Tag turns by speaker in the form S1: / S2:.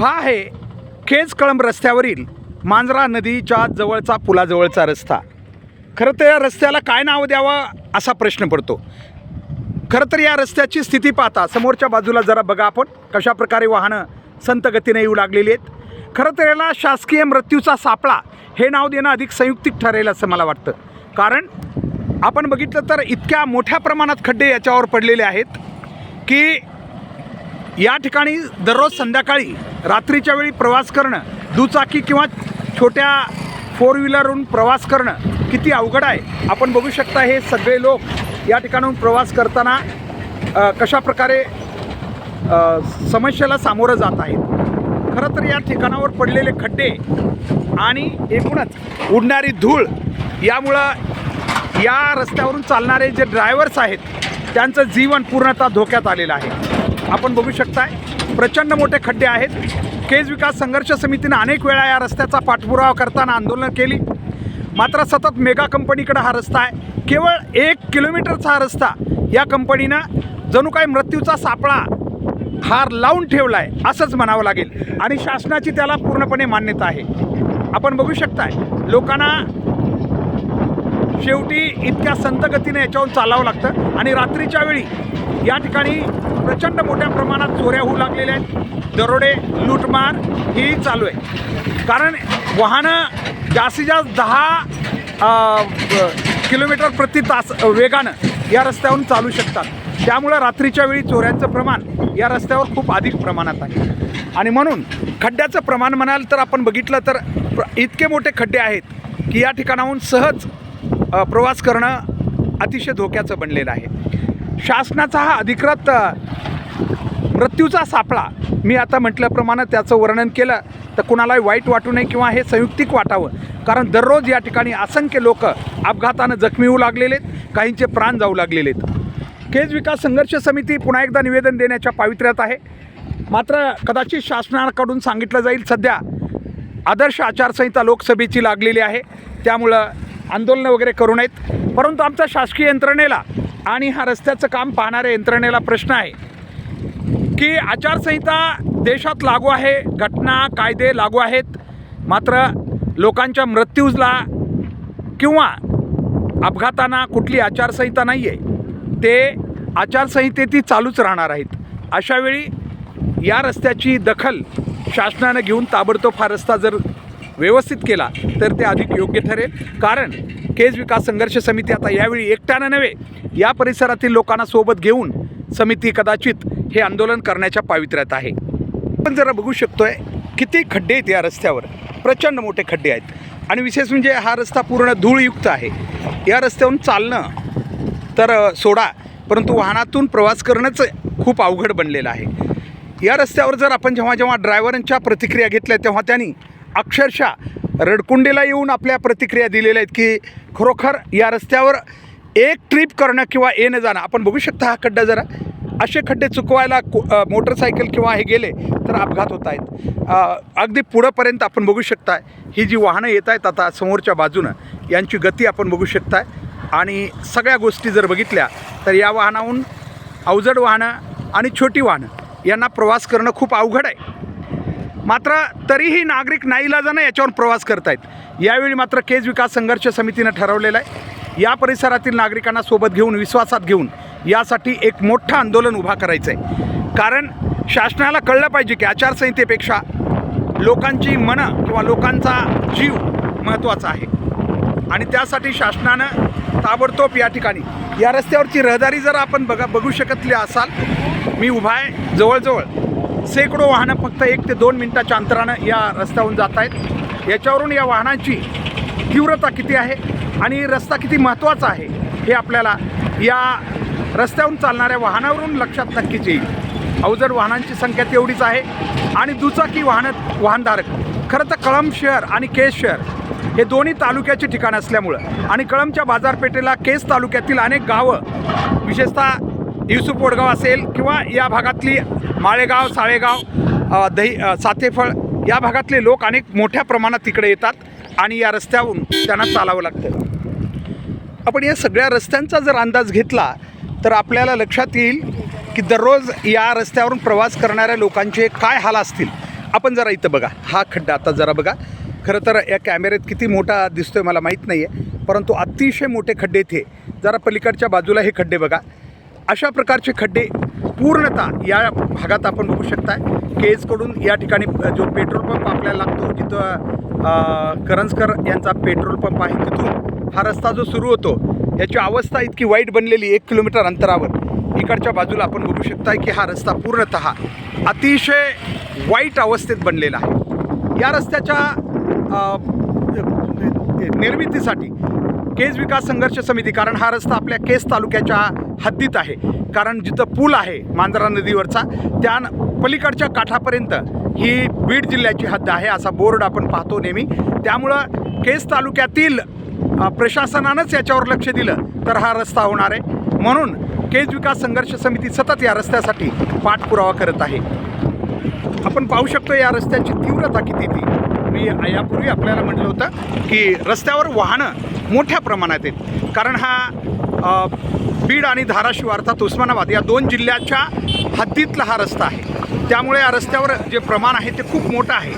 S1: हा आहे खेज कळंब रस्त्यावरील मांजरा नदीच्या जवळचा पुलाजवळचा रस्ता. खरं तर या रस्त्याला काय नाव द्यावं असा प्रश्न पडतो. खरं तर या रस्त्याची स्थिती पाहता समोरच्या बाजूला जरा बघा आपण कशाप्रकारे वाहनं संत गतीने येऊ लागलेली आहेत. खरं तर याला शासकीय मृत्यूचा सापळा हे नाव देणं अधिक संयुक्तिक ठरेल असं मला वाटतं. कारण आपण बघितलं तर इतक्या मोठ्या प्रमाणात खड्डे याच्यावर पडलेले आहेत की या ठिकाणी दररोज संध्याकाळी रात्रीच्या वेळी प्रवास करणं दुचाकी किंवा छोट्या फोर व्हीलरवरून प्रवास करणं किती अवघड आहे? आपण बघू शकता हे सगळे लोक या ठिकाणाहून प्रवास करताना कशा प्रकारे समस्येला सामोरं जात आहेत. खरं तर या ठिकाणावर पडलेले खड्डे आणि एकूणच उडणारी धूळ यामुळं या रस्त्यावरून चालणारे जे ड्रायव्हर्स आहेत त्यांचं जीवन पूर्णतः धोक्यात आलेलं आहे. आपण बघू शकताय प्रचंड मोठे खड्डे आहेत. केज विकास संघर्ष समितीनं अनेक वेळा या रस्त्याचा पाठपुरावा करताना आंदोलनं केली. मात्र सतत मेगा कंपनीकडे हा रस्ता आहे. केवळ एक किलोमीटरचा हा रस्ता या कंपनीनं जणू काय मृत्यूचा सापळा हार लावून ठेवला आहे असंच म्हणावं लागेल. आणि शासनाची त्याला पूर्णपणे मान्यता आहे. आपण बघू शकताय लोकांना शेवटी इतक्या संतगतीने गतीने चालावं लागतं. आणि रात्रीच्या वेळी या ठिकाणी प्रचंड मोठ्या प्रमाणात चोऱ्या होऊ लागलेल्या आहेत. दरोडे लूटमार ही चालू आहे. कारण वाहनं जास्तीत जास्त दहा किलोमीटर प्रति तास वेगानं या रस्त्यावरून चालू शकतात. त्यामुळं रात्रीच्या वेळी चोऱ्यांचं प्रमाण या रस्त्यावर खूप अधिक प्रमाणात आहे. आणि म्हणून खड्ड्याचं प्रमाण म्हणाल तर आपण बघितलं तर प्र- इतके मोठे खड्डे आहेत की या ठिकाणाहून सहज प्रवास करणं अतिशय धोक्याचं बनलेलं आहे. शासनाचा हा अधिकृत मृत्यूचा सापळा. मी आता म्हटल्याप्रमाणे त्याचं वर्णन केलं तर कुणालाही वाईट वाटू नये किंवा हे संयुक्तिक वाटावं. कारण दररोज या ठिकाणी असंख्य लोक अपघातानं जखमी होऊ लागलेले आहेत काहींचे प्राण जाऊ लागलेले आहेत केज विकास संघर्ष समिती पुन्हा एकदा निवेदन देण्याच्या पावित्र्यात आहे. मात्र कदाचित शासनाकडून सांगितलं जाईल सध्या आदर्श आचारसंहिता लोकसभेची लागलेली आहे. त्यामुळं आंदोलनं वगैरे करू नयेत. परंतु आमच्या शासकीय यंत्रणेला आणि हा रस्त्याचं काम पाहणाऱ्या यंत्रणेला प्रश्न आहे की आचारसंहिता देशात लागू आहे घटना कायदे लागू आहेत मात्र लोकांच्या मृत्यूला किंवा अपघातांना कुठली आचारसंहिता नाही आहे ते आचारसंहिते ती चालूच राहणार आहेत. अशावेळी या रस्त्याची दखल शासनानं घेऊन ताबडतोब हा रस्ता जर व्यवस्थित केला तर ते अधिक योग्य ठरेल. कारण केज विकास संघर्ष समिती आता यावेळी एकट्यानं नव्हे या परिसरातील लोकांना सोबत घेऊन समिती कदाचित हे आंदोलन करण्याच्या पावित्र्यात आहे. आपण जरा बघू शकतोय किती खड्डे आहेत या रस्त्यावर? प्रचंड मोठे खड्डे आहेत. आणि विशेष म्हणजे हा रस्ता पूर्ण धूळयुक्त आहे. या रस्त्यावरून चालणं तर सोडा परंतु वाहनातून प्रवास करणंच खूप अवघड बनलेलं आहे. या रस्त्यावर जर आपण जेव्हा जेव्हा ड्रायव्हरांच्या प्रतिक्रिया घेतल्या तेव्हा त्यांनी अक्षरशः रडकुंडीला येऊन आपल्या प्रतिक्रिया दिलेल्या आहेत की खरोखर या रस्त्यावर एक ट्रिप करणं किंवा येणं जाणं आपण बघू शकता हा खड्डा जरा असे खड्डे चुकवायला मोटरसायकल किंवा हे गेले तर अपघात होत आहेत. अगदी पुढंपर्यंत आपण बघू शकता ही जी वाहनं येत आहेत आता समोरच्या बाजूनं यांची गती आपण बघू शकताय. आणि सगळ्या गोष्टी जर बघितल्या तर या वाहनाहून अवजड वाहनं आणि छोटी वाहनं यांना प्रवास करणं खूप अवघड आहे. मात्र तरीही नागरिक नाईलाजानं याच्यावर प्रवास करत आहेत यावेळी मात्र केज विकास संघर्ष समितीनं ठरवलेलं आहे. या परिसरातील नागरिकांना सोबत घेऊन विश्वासात घेऊन यासाठी एक मोठं आंदोलन उभा करायचं आहे कारण शासनाला कळलं पाहिजे की आचारसंहितेपेक्षा लोकांची मनं किंवा लोकांचा जीव महत्त्वाचा आहे. आणि त्यासाठी शासनानं ताबडतोब या ठिकाणी या रस्त्यावरची रहदारी जर आपण बघा बघू शकतले असाल मी उभा आहे जवळजवळ. शेकडो वाहनं फक्त एक ते दोन मिनिटाच्या अंतरानं या रस्त्यावरून जात आहेत. याच्यावरून या वाहनांची तीव्रता किती आहे आणि रस्ता किती महत्त्वाचा आहे हे आपल्याला या रस्त्यावरून चालणाऱ्या वाहनावरून लक्षात नक्कीच येईल. अवजड वाहनांची संख्या तेवढीच आहे आणि दुचाकी वाहन वाहनधारक खरं तर कळंब शहर आणि केस शहर हे दोन्ही तालुक्याचे ठिकाण असल्यामुळं आणि कळंबच्या बाजारपेठेला केस तालुक्यातील अनेक गावं विशेषतः युसुफ वडगाव असेल किंवा या भागातली माळेगाव साळेगाव दही सातेफळ या भागातले लोक अनेक मोठ्या प्रमाणात तिकडे येतात आणि या रस्त्यावरून त्यांना चालावं लागतं. आपण या सगळ्या रस्त्यांचा जर अंदाज घेतला तर आपल्याला लक्षात येईल की दररोज या रस्त्यावरून प्रवास करणाऱ्या लोकांचे काय हाल असतील. आपण जरा इथं बघा. हा खड्डा आता जरा बघा. खरं तर या कॅमेऱ्यात किती मोठा दिसतोय मला माहीत नाही आहे परंतु अतिशय मोठे खड्डे इथे. जरा पलीकडच्या बाजूला हे खड्डे बघा. अशा प्रकारचे खड्डे पूर्णतः या भागात आपण बघू शकताय. केजकडून या ठिकाणी जो पेट्रोल पंप आपल्याला लागतो जिथं करंजकर यांचा पेट्रोल पंप आहे तिथून हा रस्ता जो सुरू होतो याची अवस्था इतकी वाईट बनलेली एक किलोमीटर अंतरावर. इकडच्या बाजूला आपण बघू शकताय की हा रस्ता पूर्णत अतिशय वाईट अवस्थेत बनलेला आहे. या रस्त्याच्या निर्मितीसाठी केज विकास संघर्ष समिती कारण हा रस्ता आपल्या केस तालुक्याच्या हद्दीत आहे. कारण जिथं पूल आहे मांजरा नदीवरचा त्या पलीकडच्या काठापर्यंत ही बीड जिल्ह्याची हद्द आहे असा बोर्ड आपण पाहतो नेहमी. त्यामुळं केस तालुक्यातील प्रशासनानंच याच्यावर लक्ष दिलं तर हा रस्ता होणार आहे. म्हणून केज विकास संघर्ष समिती सतत या रस्त्यासाठी पाठपुरावा करत आहे. आपण पाहू शकतो या रस्त्याची तीव्रता किती ती मी यापूर्वी आपल्याला म्हटलं होतं की रस्त्यावर वाहनं मोठ्या प्रमाणात आहेत कारण हा बीड आणि धाराशिव अर्थात उस्मानाबाद या दोन जिल्ह्याच्या हद्दीतला हा रस्ता आहे. त्यामुळे या रस्त्यावर जे प्रमाण आहे ते खूप मोठं आहे.